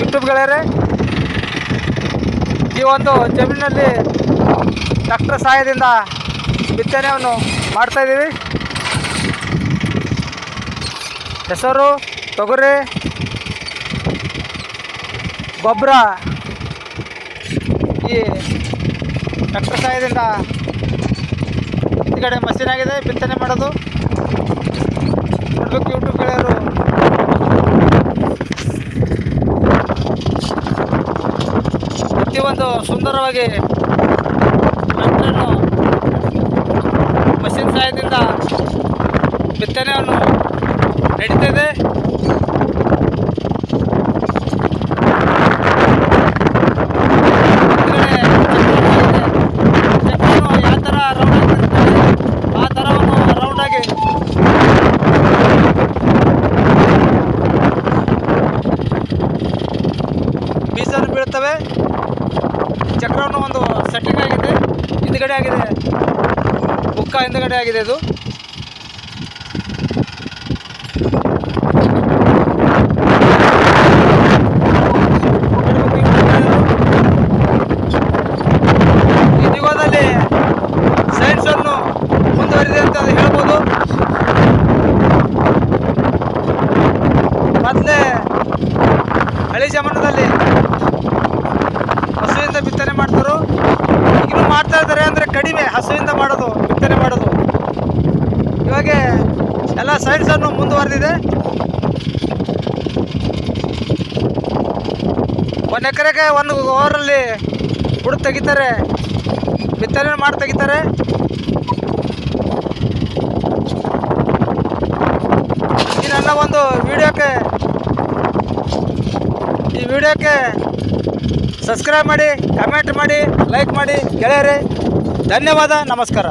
YouTube ಗೆಳೆಯರೆ ಈ ಒಂದು ಜಮೀನಲ್ಲಿ ಟ್ರಾಕ್ಟರ್ ಸಹಾಯದಿಂದ ಬಿತ್ತನೆಯನ್ನು ಮಾಡ್ತಾ ಇದ್ದೀವಿ ಹೆಸರು, ತೊಗರಿ, ಗೊಬ್ಬರ ಈ ಟ್ರಾಕ್ಟರ್ ಸಹಾಯದಿಂದ ಈ ಕಡೆ ಮಷೀನ್ ಆಗಿದೆ, ಬಿತ್ತನೆ ಮಾಡೋದು. ಪ್ರತಿಯೊಂದು ಸುಂದರವಾಗಿ ಮಷಿನ್ ಸಹಾಯದಿಂದ ಬಿತ್ತನೆಯನ್ನು ನಡೀತಿದೆ. ಬೀಜವನ್ನು ಚಕ್ರವನ್ನು ಹಿಂದ್ಗಡೆ ಆಗಿದೆ. ಬುಕ್ಕ ಹಿಂದ್ಗಡೆ ಆಗಿದೆ ಇದು. ಮೊದಲೇ ಹಳೆ ಜಮಾನದಲ್ಲಿ ಕಡಿಮೆ ಹಸುವಿಂದ ಮಾಡೋದು, ಬಿತ್ತನೆ ಮಾಡೋದು. ಇವಾಗ ಎಲ್ಲ ಸೈನ್ಸನ್ನು ಮುಂದುವರೆದಿದೆ. ಒಂದು ಎಕರೆಗೆ ಒಂದು ಓವರಲ್ಲಿ ಹುಡು ತೆಗಿತಾರೆ, ಬಿತ್ತನೆ ಮಾಡಿ ತೆಗಿತಾರೆ. ನನ್ನ ಒಂದು ವಿಡಿಯೋಕ್ಕೆ, ಈ ವಿಡಿಯೋಕ್ಕೆ ಸಬ್ಸ್ಕ್ರೈಬ್ ಮಾಡಿ ಕಮೆಂಟ್ ಮಾಡಿ ಲೈಕ್ ಮಾಡಿ, ಗೆಳೆಯರೇ. ಧನ್ಯವಾದ ನಮಸ್ಕಾರ.